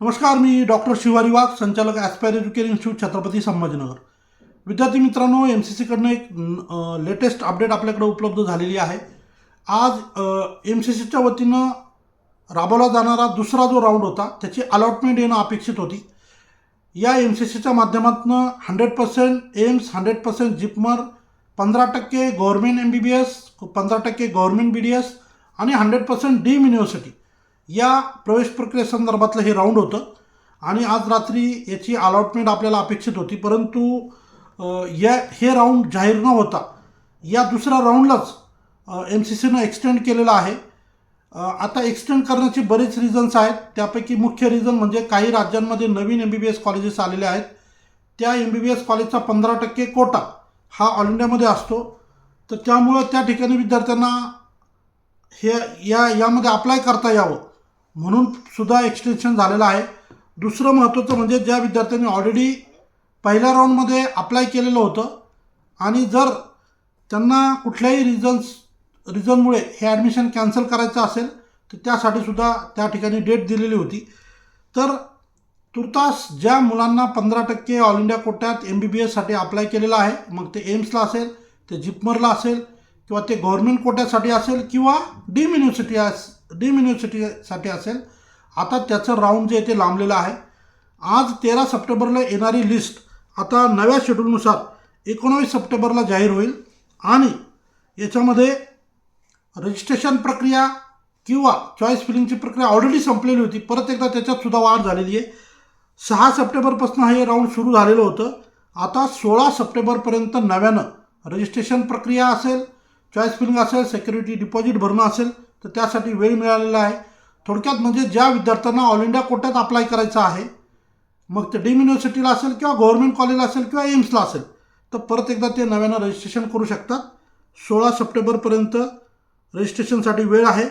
नमस्कार मी डॉक्टर शिवारी वाघ संचालक aspire education institute Chhatrapati Sambhajinagar. विद्यार्थी मित्रांनो एम सी सीकडनं एक लेटेस्ट अपडेट आपल्याकडे उपलब्ध झालेली आहे. आज एम सी सीच्या वतीनं राबवला जाणारा दुसरा जो राऊंड होता त्याची अलॉटमेंट येणं अपेक्षित होती. या एम सी सीच्या माध्यमातून hundred percent AIIMS hundred percent JIPMER पंधरा टक्के government M B B S पंधरा टक्के गव्हर्मेंट बी डी एस आणि हंड्रेड पर्सेंट डीम युनिव्हर्सिटी या प्रवेश प्रक्रियेसंदर्भातलं हे राऊंड होतं. आणि आज रात्री याची अलॉटमेंट आपल्याला अपेक्षित होती. परंतु या हे राऊंड जाहीर न होता या दुसऱ्या राऊंडलाच एम सी सीनं एक्सटेंड केलेलं आहे. आता एक्सटेंड करण्याचे बरेच रिझन्स आहेत. त्यापैकी मुख्य रिझन म्हणजे काही राज्यांमध्ये नवीन M B B S colleges आलेले आहेत. त्या एम बी बी एस कॉलेजचा पंधरा टक्के कोटा हा ऑल इंडियामध्ये असतो. तर त्यामुळं त्या ठिकाणी विद्यार्थ्यांना हे या यामध्ये अप्लाय करता यावं. म्हणून सुद्धा एक्सटेन्शन झालेलं आहे. दुसरं महत्त्वाचं म्हणजे ज्या विद्यार्थ्यांनी ऑलरेडी पहिल्या राऊंडमध्ये अप्लाय केलेलं होतं आणि जर त्यांना कुठल्याही रिझन्स रिझनमुळे हे ॲडमिशन कॅन्सल करायचं असेल तर त्यासाठी सुद्धा त्या ठिकाणी डेट दिलेली होती. तर तुर्तास ज्या मुलांना पंधरा टक्के ऑल इंडिया कोट्यात एम बी बी एससाठी अप्लाय केलेलं आहे मग ते एम्सला असेल ते जिपमरला असेल किंवा ते गव्हर्मेंट कोट्यासाठी असेल किंवा डीम युनिव्हर्सिटी ड्रीम युनिव्हर्सिटीसाठी असेल. आता त्याचं राऊंड जे आहे ते लांबलेलं आहे. आज तेरा सप्टेंबरला येणारी लिस्ट आता नव्या शेड्यूलनुसार एकोणावीस सप्टेंबरला जाहीर होईल. आणि याच्यामध्ये रजिस्ट्रेशन प्रक्रिया किंवा चॉईस फिलिंगची प्रक्रिया ऑलरेडी संपलेली होती. परत एकदा त्याच्यातसुद्धा वाढ झालेली आहे. सहा सप्टेंबरपासून हे राऊंड सुरू झालेलं होतं. आता सोळा सप्टेंबरपर्यंत नव्यानं रजिस्ट्रेशन प्रक्रिया असेल चॉईस फिलिंग असेल सेक्युरिटी डिपॉझिट भरणं असेल तर त्यासाठी वेळ मिळालेला आहे. थोडक्यात म्हणजे ज्या विद्यार्थ्यांना ऑल इंडिया कोट्यात अप्लाय करायचं आहे मग ते डीम युनिव्हर्सिटीला असेल किंवा गव्हर्मेंट कॉलेजला असेल किंवा एम्सला असेल तर परत एकदा ते नव्यानं रजिस्ट्रेशन करू शकतात. सोळा सप्टेंबरपर्यंत रजिस्ट्रेशनसाठी वेळ आहे.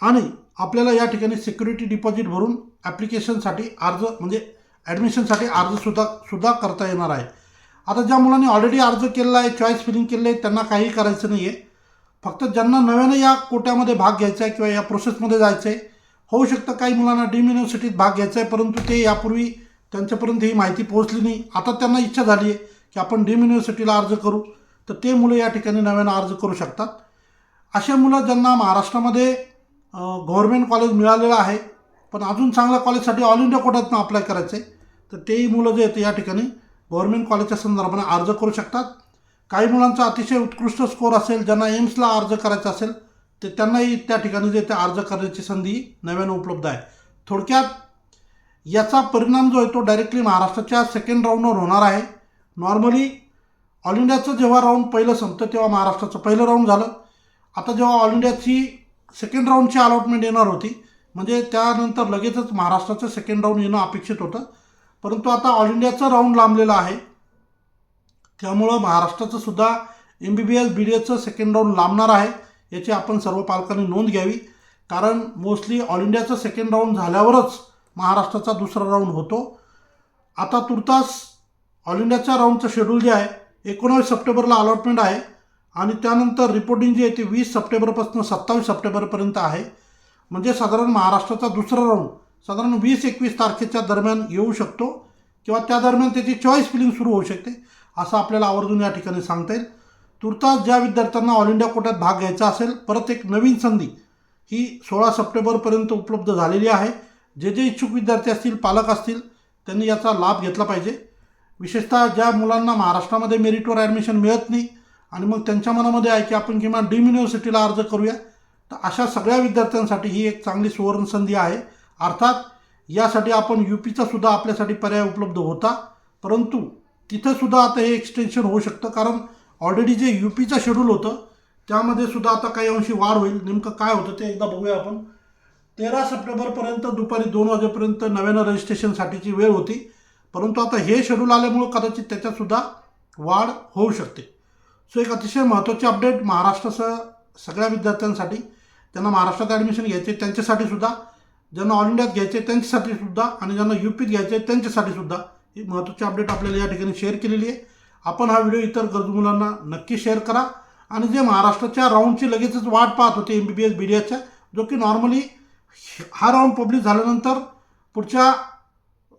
आणि आपल्याला या ठिकाणी सिक्युरिटी डिपॉझिट भरून ॲप्लिकेशनसाठी अर्ज म्हणजे ॲडमिशनसाठी अर्जसुद्धा सुद्धा करता येणार आहे. आता ज्या मुलांनी ऑलरेडी अर्ज केलेला आहे चॉईस फिलिंग केलेलं आहे त्यांना काही करायचं नाही आहे फक्त ज्यांना नव्यानं या कोट्यामध्ये भाग घ्यायचा आहे किंवा या प्रोसेसमध्ये जायचं आहे होऊ शकतं काही मुलांना डीम युनिव्हर्सिटीत भाग घ्यायचा आहे परंतु ते यापूर्वी त्यांच्यापर्यंत ही माहिती पोहोचली नाही. आता त्यांना इच्छा झाली आहे की आपण डीम युनिव्हर्सिटीला अर्ज करू तर ते मुलं या ठिकाणी नव्यानं अर्ज करू शकतात. अशा मुलं ज्यांना महाराष्ट्रामध्ये गव्हर्मेंट कॉलेज मिळालेलं आहे पण अजून चांगल्या कॉलेजसाठी ऑल इंडिया कोट्यातनं अप्लाय करायचं आहे तर तेही मुलं जे आहेत या ठिकाणी गव्हर्मेंट कॉलेजच्या संदर्भाने अर्ज करू शकतात. काही मुलांचा अतिशय उत्कृष्ट स्कोर असेल ज्यांना एम्सला अर्ज करायचा असेल ते त्यांनाही त्या ठिकाणी जे ते अर्ज करण्याची संधी नव्यानं उपलब्ध आहे. थोडक्यात याचा परिणाम जो आहे तो डायरेक्टली महाराष्ट्राच्या सेकंड राऊंडवर होणार आहे. नॉर्मली ऑल इंडियाचं जेव्हा राऊंड पहिलं संपतं तेव्हा महाराष्ट्राचं पहिलं राऊंड झालं. आता जेव्हा ऑल इंडियाची सेकंड राऊंडची अलॉटमेंट येणार होती म्हणजे त्यानंतर लगेचच महाराष्ट्राचं सेकंड राऊंड येणं अपेक्षित होतं. परंतु आता ऑल इंडियाचं राऊंड लांबलेलं आहे. त्यामुळं महाराष्ट्राचं सुद्धा M B B S B D एचं सेकंड राऊंड लांबणार आहे याची आपण सर्व पालकांनी नोंद घ्यावी. कारण मोस्टली ऑल इंडियाचं सेकंड राऊंड झाल्यावरच महाराष्ट्राचा दुसरा राऊंड होतो. आता तुर्तास ऑल इंडियाच्या राऊंडचं शेड्यूल जे आहे एकोणावीस सप्टेंबरला अलॉटमेंट आहे आणि त्यानंतर रिपोर्टिंग जे आहे ते वीस सप्टेंबरपासून सत्तावीस सप्टेंबरपर्यंत आहे. म्हणजे साधारण महाराष्ट्राचा दुसरा राऊंड साधारण वीस एकवीस तारखेच्या दरम्यान येऊ शकतो किंवा त्या दरम्यान त्याची चॉईस फिलिंग सुरू होऊ शकते. असं आपल्याला आवर्जून या ठिकाणी सांगता येईल. तुर्तास ज्या विद्यार्थ्यांना ऑल इंडिया कोट्यात भाग घ्यायचा असेल परत एक नवीन संधी ही सोळा सप्टेंबरपर्यंत उपलब्ध झालेली आहे. जे जे इच्छुक विद्यार्थी असतील पालक असतील त्यांनी याचा लाभ घेतला पाहिजे. विशेषतः ज्या मुलांना महाराष्ट्रामध्ये मेरिटवर ॲडमिशन मिळत नाही आणि मग त्यांच्या मनामध्ये आहे की आपण किमान ड्रीम युनिव्हर्सिटीला अर्ज करूया तर अशा सगळ्या विद्यार्थ्यांसाठी ही एक चांगली सुवर्ण संधी आहे. अर्थात यासाठी आपण यू पीचा सुद्धा आपल्यासाठी पर्याय उपलब्ध होता परंतु तिथं सुद्धा आता हे एक्सटेन्शन होऊ शकतं. कारण ऑलरेडी जे यू पीचं शेड्यूल होतं त्यामध्ये सुद्धा आता काही अंशी वाढ होईल. नेमकं काय होतं ते एकदा बघूया आपण. तेरा सप्टेंबरपर्यंत दुपारी दोन वाजेपर्यंत नव्यानं रजिस्ट्रेशनसाठीची वेळ होती. परंतु आता हे शेड्यूल आल्यामुळं कदाचित त्याच्यातसुद्धा वाढ होऊ शकते. सो एक अतिशय महत्त्वाची अपडेट महाराष्ट्रासह सगळ्या विद्यार्थ्यांसाठी ज्यांना महाराष्ट्रात ॲडमिशन घ्यायचे त्यांच्यासाठी सुद्धा ज्यांना ऑल इंडियात घ्यायचे त्यांच्यासाठी सुद्धा आणि ज्यांना यू पीत घ्यायचे त्यांच्यासाठी सुद्धा ही महत्त्वाची अपडेट आपल्याला या ठिकाणी शेअर केलेली आहे. आपण हा व्हिडिओ इतर गरजू मुलांना नक्की शेअर करा. आणि जे महाराष्ट्राच्या राऊंडची लगेचच वाट पाहत होते M B B S B D एसच्या जो की नॉर्मली हा राऊंड पब्लिश झाल्यानंतर पुढच्या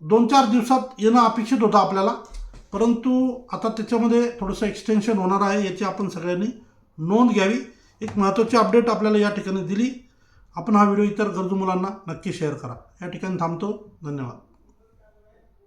दोन चार दिवसात येणं अपेक्षित होतं आपल्याला. परंतु आता त्याच्यामध्ये थोडंसं एक्सटेन्शन होणार आहे याची आपण सगळ्यांनी नोंद घ्यावी. एक महत्त्वाची अपडेट आपल्याला या ठिकाणी दिली. आपण हा व्हिडिओ इतर गरजू मुलांना नक्की शेअर करा. या ठिकाणी थांबतो. धन्यवाद.